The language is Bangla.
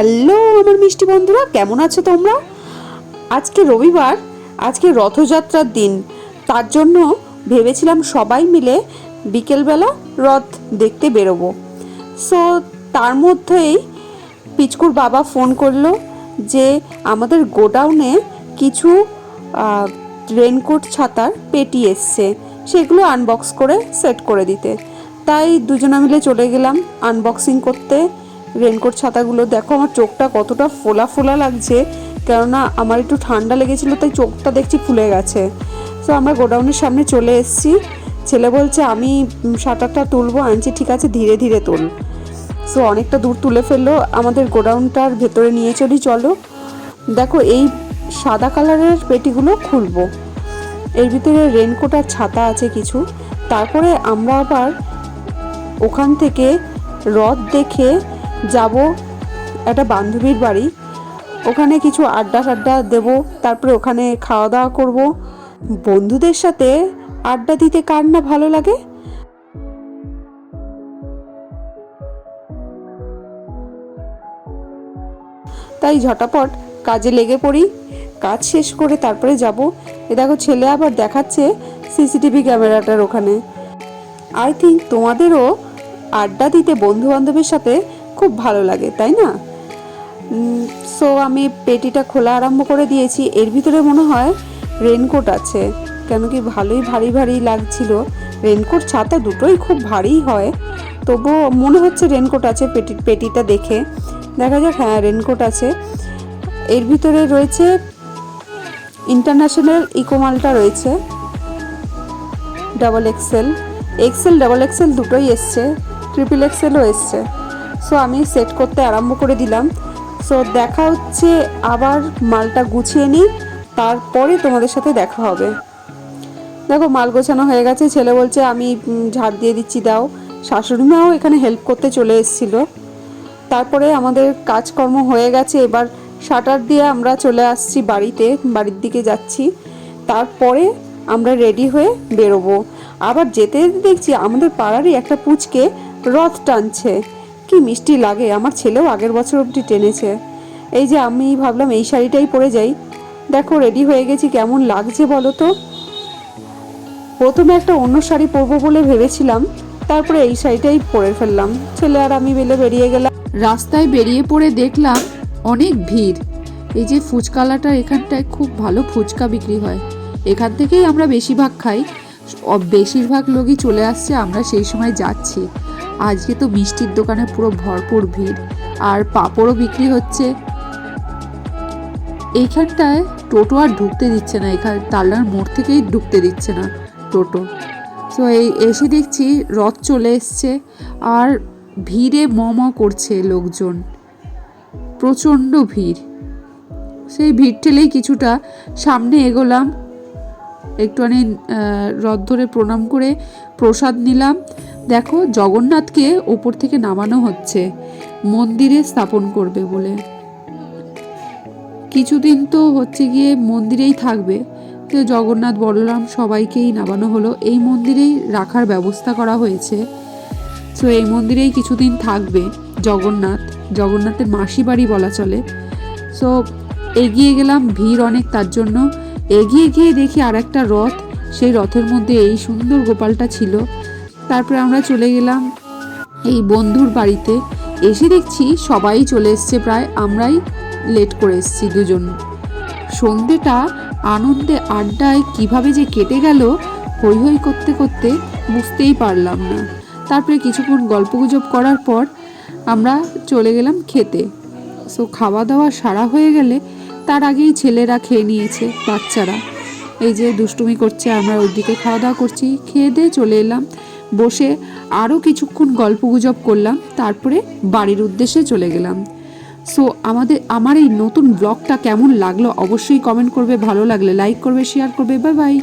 হ্যালো, আমার মিষ্টি বন্ধুরা, কেমন আছো তোমরা? আজকে রবিবার, আজকে রথযাত্রার দিন। তার জন্য ভেবেছিলাম সবাই মিলে বিকেলবেলা রথ দেখতে বেরোবো। সো তার মধ্যেই পিচকুর বাবা ফোন করল যে, আমাদের গোডাউনে কিছু রেনকোট ছাতার পেটি এসছে। সেগুলো আনবক্স করে সেট করে দিতে। তাই দুজনে মিলে চলে গেলাম আনবক্সিং করতে। রেনকোট ছাতাগুলো, দেখো আমার চোখটা কতটা ফোলা ফোলা লাগছে, কেননা আমার একটু ঠান্ডা লেগেছিলো, তাই চোখটা দেখছি ফুলে গেছে। তো আমরা গোডাউনের সামনে চলে এসেছি। ছেলে বলছে, আমি শাটারটা তুলবো, আনছি, ঠিক আছে, ধীরে ধীরে তোল। সো অনেকটা দূর তুলে ফেলল, আমাদের গোডাউনটার ভেতরে নিয়ে চলি, চলো। দেখো, এই সাদা কালারের পেটিগুলো খুলবো। এর ভিতরে রেনকোট আর ছাতা আছে কিছু। তারপরে আমরা আবার ওখান থেকে রথ দেখে যাব একটা বান্ধবীর বাড়ি। ওখানে কিছু আড্ডা ফাড্ডা দেবো, তারপরে ওখানে খাওয়া দাওয়া করব। বন্ধুদের সাথে আড্ডা দিতে কার না ভালো লাগে? তাই ঝটাপট কাজে লেগে পড়ি। কাজ শেষ করে তারপরে যাব। এ দেখো ছেলে আবার দেখাচ্ছে সিসিটিভি ক্যামেরাটার ওখানে। আই থিঙ্ক তোমাদেরও আড্ডা দিতে বন্ধু বান্ধবের সাথে খুব ভালো লাগে, তাই না? সো আমি পেটিটা খোলা আরম্ভ করে দিয়েছি। এর ভিতরে মনে হয় রেনকোট আছে। কেন কি ভালোই ভারী ভারী লাগছিল। রেনকোট ছাতা দুটোই খুব ভারী হয়। তবুও মনে হচ্ছে রেনকোট আছে পেটি, পেটিটা দেখে। দেখা যাক হ্যাঁ রেনকোট আছে। এর ভিতরে রয়েছে ইন্টারন্যাশনাল ইকোমালটা রয়েছে। Double axle axle double axle দুটোই এসছে। ট্রিপল এক্সেলও এসছে। সো আমি সেট করতে আরম্ভ করে দিলাম। সো দেখা হচ্ছে আবার মালটা গুছিয়ে নিই, তারপরে তোমাদের সাথে দেখা হবে। দেখো, মাল গোছানো হয়ে গেছে। ছেলে বলছে, আমি ঝাড় দিয়ে দিচ্ছি, দাও। শাশুড়ি মাও এখানে হেল্প করতে চলে এসেছিল। তারপরে আমাদের কাজকর্ম হয়ে গেছে। এবার শাটার দিয়ে আমরা চলে আসছি বাড়িতে, বাড়ির দিকে যাচ্ছি। তারপরে আমরা রেডি হয়ে বেরোবো। আবার যেতে যেতে দেখছি, আমাদের পাড়ারই একটা পুচকে রথ টানছে। কি মিষ্টি লাগে, আমার ছেলেও আগের বছর অবধি টেনেছে। এই যে আমি ভাবলাম এই শাড়িটাই পরে যাই। দেখো রেডি হয়ে গেছি, কেমন লাগছে বলো তো? প্রথমে একটা অন্য শাড়ি পরবো বলে ভেবেছিলাম, তারপরে এই শাড়িটাই পরে ফেললাম। ছেলে আর আমি বেলে বেরিয়ে গেলাম। রাস্তায় বেরিয়ে পড়ে দেখলাম অনেক ভিড়। এই যে ফুচকালাটা, এখানটায় খুব ভালো ফুচকা বিক্রি হয়। এখান থেকেই আমরা বেশিরভাগ খাই। বেশিরভাগ লোকই চলে আসছে, আমরা সেই সময় যাচ্ছি। আজকে তো মিষ্টির দোকানে পুরো ভরপুর ভিড়। আর পাঁপড়ও বিক্রি হচ্ছে। এইখানটায় টোটো আর ঢুকতে দিচ্ছে না। এখানে তাল্লার মোড় থেকেই ঢুকতে দিচ্ছে না টোটো। তো এই এসে দেখছি রথ চলে এসছে আর ভিড়ে ম ম করছে লোকজন। প্রচণ্ড ভিড়। সেই ভিড় ঠেলেই কিছুটা সামনে এগোলাম। একটুখানি রথ ধরে প্রণাম করে প্রসাদ নিলাম। দেখো, জগন্নাথকে ওপর থেকে নামানো হচ্ছে, মন্দিরে স্থাপন করবে বলে। কিছুদিন তো হচ্ছে গিয়ে মন্দিরেই থাকবে। তো জগন্নাথ, বলরাম সবাইকেই নামানো হলো। এই মন্দিরেই রাখার ব্যবস্থা করা হয়েছে। তো এই মন্দিরেই কিছুদিন থাকবে জগন্নাথ। জগন্নাথের মাসি বাড়ি বলা চলে। সো এগিয়ে গেলাম, ভিড় অনেক তার জন্য। এগিয়ে গিয়ে দেখি আর একটা রথ। সেই রথের মধ্যে এই সুন্দর গোপালটা ছিল। তারপরে আমরা চলে গেলাম এই বন্ধুর বাড়িতে। এসে দেখছি সবাই চলে এসছে প্রায়। আমরাই লেট করে এসেছি দুজন। সন্ধেটা, আনন্দে আড্ডায় কীভাবে যে কেটে গেল হই হই করতে করতে বুঝতেই পারলাম না। তারপরে কিছুক্ষণ গল্পগুজব করার পর আমরা চলে গেলাম খেতে। সো খাওয়া দাওয়া সারা হয়ে গেলে তার আগেই ছেলেরা খেয়ে নিয়েছে, বাচ্চারা। এই যে দুষ্টুমি করছে, আমরা ওর দিকে খাওয়া দাওয়া করছি, খেয়ে দিয়ে চলে এলাম। বসে আরও কিছুক্ষণ গল্প গুজব করলাম, তারপরে বাড়ির উদ্দেশ্যে চলে গেলাম। সো, আমাদের, আমার এই নতুন ব্লগটা কেমন লাগল অবশ্যই কমেন্ট করবে, ভালো লাগলে লাইক করবে, শেয়ার করবে বাই বাই